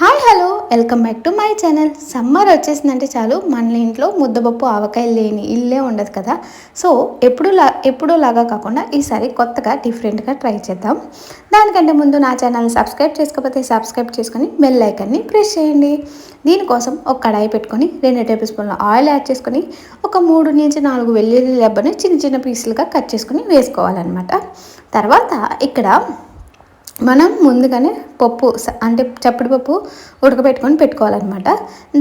Hi hello. Welcome back to my channel. Summer వచ్చేసిందంటే చాలు. మన ఇంట్లో ముద్దపప్పు ఆవకాయలు లేని ఇల్లే ఉండదు కదా. సో ఎప్పుడు లా ఎప్పుడూ లాగా కాకుండా ఈసారి కొత్తగా డిఫరెంట్గా ట్రై చేద్దాం. దానికంటే ముందు నా ఛానల్ని సబ్స్క్రైబ్ చేసుకోకపోతే సబ్స్క్రైబ్ చేసుకొని బెల్ ఐకన్ని ప్రెస్ చేయండి. దీనికోసం ఒక కడాయి పెట్టుకొని రెండు టేబుల్ స్పూన్ల ఆయిల్ యాడ్ చేసుకొని ఒక మూడు నుంచి నాలుగు వెల్లుల్లి లెబ్బని చిన్న చిన్న పీసులుగా కట్ చేసుకొని వేసుకోవాలన్నమాట. తర్వాత ఇక్కడ మనం ముందుగానే పప్పు అంటే చప్పటి పప్పు ఉడకబెట్టుకొని పెట్టుకోవాలన్నమాట.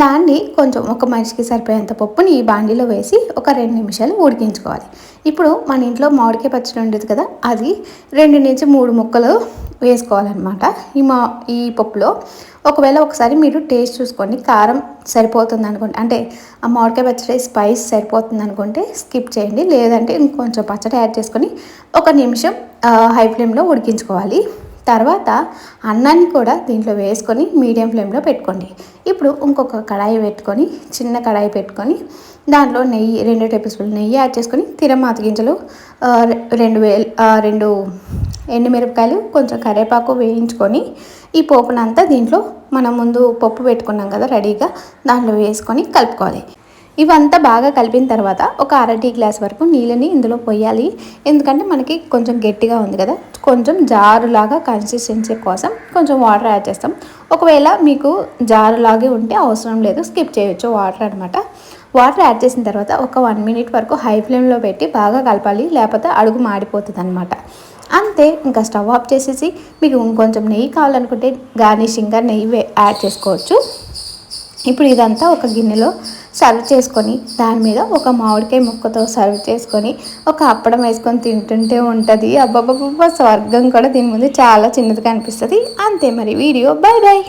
దాన్ని కొంచెం ఒక మనిషికి సరిపోయేంత పప్పుని ఈ బాండీలో వేసి ఒక రెండు నిమిషాలు ఉడికించుకోవాలి. ఇప్పుడు మన ఇంట్లో మామిడికాయ పచ్చడి ఉండేది కదా అది రెండు నుంచి మూడు ముక్కలు వేసుకోవాలన్నమాట. ఈ మా ఈ పప్పులో ఒకవేళ ఒకసారి మీరు టేస్ట్ చూసుకోండి కారం సరిపోతుంది అనుకోండి అంటే ఆ మామిడికాయ పచ్చడి స్పైస్ సరిపోతుంది అనుకుంటే స్కిప్ చేయండి. లేదంటే ఇంకొంచెం పచ్చడి యాడ్ చేసుకొని ఒక నిమిషం హై ఫ్లేమ్లో ఉడికించుకోవాలి. తర్వాత అన్నాన్ని కూడా దీంట్లో వేసుకొని మీడియం ఫ్లేమ్లో పెట్టుకోండి. ఇప్పుడు ఇంకొక కడాయి పెట్టుకొని చిన్న కడాయి పెట్టుకొని దాంట్లో నెయ్యి రెండు టేబుల్ స్పూన్ నెయ్యి యాడ్ చేసుకొని తిరమాత గింజలు రెండు వేలు రెండు ఎండుమిరపకాయలు కొంచెం కరివేపాకు వేయించుకొని ఈ పోపునంతా దీంట్లో మనం ముందు పప్పు పెట్టుకున్నాం కదా రెడీగా దాంట్లో వేసుకొని కలుపుకోవాలి. ఇవంతా బాగా కలిపిన తర్వాత ఒక అర టీ గ్లాస్ వరకు నీళ్ళని ఇందులో పోయాలి. ఎందుకంటే మనకి కొంచెం గట్టిగా ఉంది కదా. కొంచెం జారులాగా కన్సిస్టెన్సీ కోసం కొంచెం వాటర్ యాడ్ చేస్తాం. ఒకవేళ మీకు జారులాగే ఉంటే అవసరం లేదు స్కిప్ చేయొచ్చు వాటర్ అనమాట వాటర్ యాడ్ చేసిన తర్వాత ఒక వన్ మినిట్ వరకు హై ఫ్లేమ్లో పెట్టి బాగా కలపాలి లేకపోతే అడుగు మాడిపోతుంది అనమాట అంతే ఇంకా స్టవ్ ఆఫ్ చేసేసి మీకు ఇంకొంచెం నెయ్యి కావాలనుకుంటే గార్నిషింగ్గా నెయ్యి యాడ్ చేసుకోవచ్చు. ఇప్పుడు ఇదంతా ఒక గిన్నెలో సర్వ్ చేసుకొని దాని మీద ఒక మామిడికాయ ముక్కతో సర్వ్ చేసుకొని ఒక అప్పడం వేసుకొని తింటుంటే ఉంటుంది. అబ్బాబ్బా స్వర్గం కూడా దీని ముందు చాలా చిన్నదిగా అనిపిస్తుంది. అంతే మరి వీడియో బాయ్ బాయ్